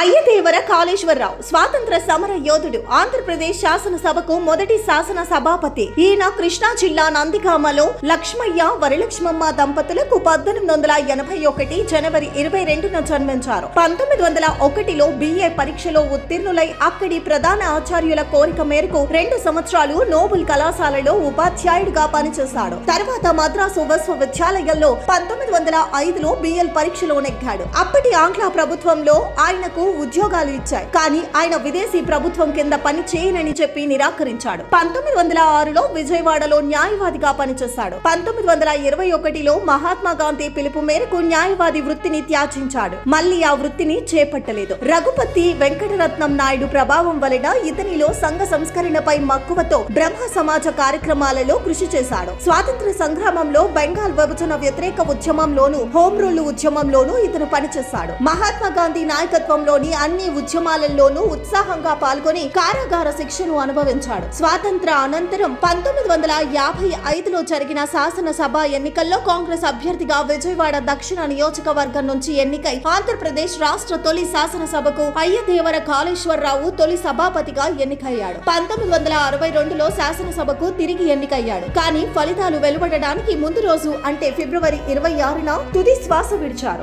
అయ్యదేవర కాళేశ్వరరావు స్వాతంత్ర సమర యోధుడు ఆంధ్రప్రదేశ్ శాసనసభకు మొదటి శాసన సభాపతి ఈయన కృష్ణా జిల్లా నందిగామలో లక్ష్మయ్య వరలక్ష్మమ్మ దంపతులకు పద్దెనిమిది వందల ఎనభై ఒకటి జనవరి ఇరవై రెండున జన్మించారు. పంతొమ్మిది వందల ఒకటిలో బిఏ పరీక్షలో ఉత్తీర్ణులై అక్కడి ప్రధాన ఆచార్యుల కోరిక మేరకు రెండు సంవత్సరాలు నోబుల్ కళాశాలలో ఉపాధ్యాయుడిగా పనిచేశాడు. తర్వాత మద్రాసు విశ్వవిద్యాలయంలో పంతొమ్మిది వందల ఐదులో బిఎల్ పరీక్షలో నెగ్గాడు. అప్పటి ఆంగ్ల ప్రభుత్వంలో ఆయనకు ఉద్యోగాలు ఇచ్చాయి. కానీ ఆయన విదేశీ ప్రభుత్వం కింద పని చేయనని చెప్పి నిరాకరించాడు. పంతొమ్మిది వందల ఆరులో విజయవాడలో న్యాయవాదిగా పనిచేశాడు. పంతొమ్మిది వందల ఇరవై ఒకటిలో మహాత్మా గాంధీ పిలుపు మేరకు న్యాయవాది వృత్తిని త్యాచించాడు మళ్ళీ ఆ వృత్తిని చేపట్టలేదు. రఘుపతి వెంకటరత్నం నాయుడు ప్రభావం వలన ఇతనిలో సంఘ సంస్కరణపై మక్కువతో బ్రహ్మ సమాజ కార్యక్రమాలలో కృషి చేశాడు. స్వాతంత్ర సంగ్రామంలో బెంగాల్ విభజన వ్యతిరేక ఉద్యమంలోను హోం రూల్ ఉద్యమంలోనూ ఇతను పనిచేశాడు. మహాత్మా గాంధీ నాయకత్వంలో దేశంలోని అన్ని ఉద్యమాలలోనూ ఉత్సాహంగా పాల్గొని కారాగార శిక్షను అనుభవించాడు. స్వాతంత్ర అనంతరం పంతొమ్మిది వందల యాభై ఐదులో జరిగిన శాసనసభ ఎన్నికల్లో కాంగ్రెస్ అభ్యర్థిగా విజయవాడ దక్షిణ నియోజకవర్గం నుంచి ఎన్నికై ఆంధ్రప్రదేశ్ రాష్ట్ర తొలి శాసనసభకు అయ్యదేవర కాళేశ్వరరావు తొలి సభాపతిగా ఎన్నికయ్యాడు. పంతొమ్మిది వందల అరవై రెండులో శాసనసభకు తిరిగి ఎన్నికయ్యాడు. కానీ ఫలితాలు వెలువడడానికి ముందు రోజు అంటే ఫిబ్రవరి ఇరవై ఆరున తుది శ్వాస విడిచారు.